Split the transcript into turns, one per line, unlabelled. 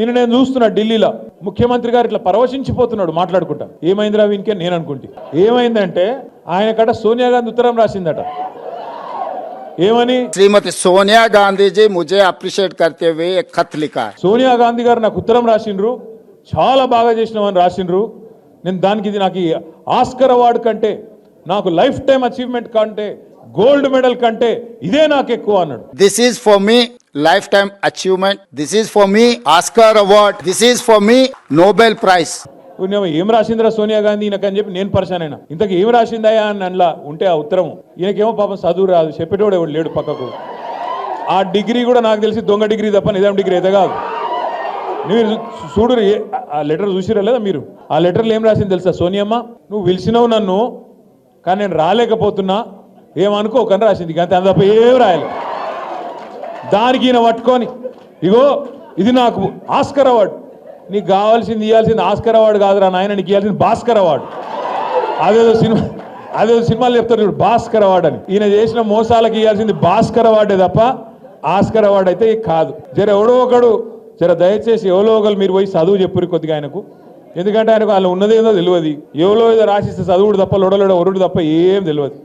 నేను నేను చూస్తున్నా ఢిల్లీలో. ముఖ్యమంత్రి గారు ఇట్లా పరవశించిపోతున్నాడు మాట్లాడుకుంటా. ఏమైందిరా వీనికే? నేను అనుకుంటే. ఏమైందంటే ఆయన కట సోనియా గాంధీ ఉత్తరం రాసిందట. ఏమని?
శ్రీమతి సోనియా గాంధీజీ ముజే అప్రిషియేట్ కర్తే వే ఖత్
సోనియా గాంధీ గారు నాకు ఉత్తరం రాసిండ్రు. చాలా బాగా చేసినామని రాసిండ్రు. నేను దానికి ఇది నాకు ఆస్కర్ అవార్డు కంటే నాకు లైఫ్ టైం అచీవ్మెంట్ కంటే గోల్డ్ మెడల్ కంటే ఇదే నాకు ఎక్కువ అన్నాడు.
This is for me life time achievement this is for me Oscar award this is for me Nobel prize
నేను ఏం రాసిందిరా సోనియా గాంధీ? ఈయనకని చెప్పి నేను పర్సన్ అయినా. ఇంతకు ఏం రాసిందయా అని అందులో ఉంటే ఆ ఉత్తరం ఈయనకేమో పాపం చదువు రాదు. చెప్పేటోడు ఎవడు లేడు పక్కకు. ఆ డిగ్రీ కూడా నాకు తెలిసి దొంగ డిగ్రీ తప్ప నిజాం డిగ్రీ అయితే కాదు. మీరు చూడు ఆ లెటర్ చూసిరా లేదా మీరు? ఆ లెటర్లో ఏం రాసింది తెలుసా సోనియమ్మ? నువ్వు పిలిచినావు నన్ను కానీ నేను రాలేకపోతున్నా. ఏమనుకోకని రాసింది. అంతే. అంత తప్ప ఏం రాయలేదు దానికి ఈయన పట్టుకొని ఇగో ఇది నాకు ఆస్కర్ అవార్డు. నీకు కావాల్సింది ఇవ్వాల్సింది ఆస్కర్ అవార్డు కాదురా నాయన నీకు ఇవ్వాల్సింది భాస్కర్ అవార్డు. అదేదో సినిమా అదేదో సినిమాలు చెప్తారు చూడు భాస్కర్ అవార్డు అని. ఈయన చేసిన మోసాలకు ఇవ్వాల్సింది భాస్కర్ అవార్డే తప్ప ఆస్కర్ అవార్డు అయితే కాదు. జర ఎవడో ఒకడు జర దయచేసి ఎవరో ఒకరు మీరు పోయి చదువు చెప్పురు కొద్దిగా ఆయనకు. ఎందుకంటే ఆయనకు వాళ్ళు ఉన్నదేదో తెలియదు. ఎవరో ఏదో రాసిస్తే చదువుడు తప్ప లొడలోడ ఒరుడు తప్ప ఏం తెలియదు.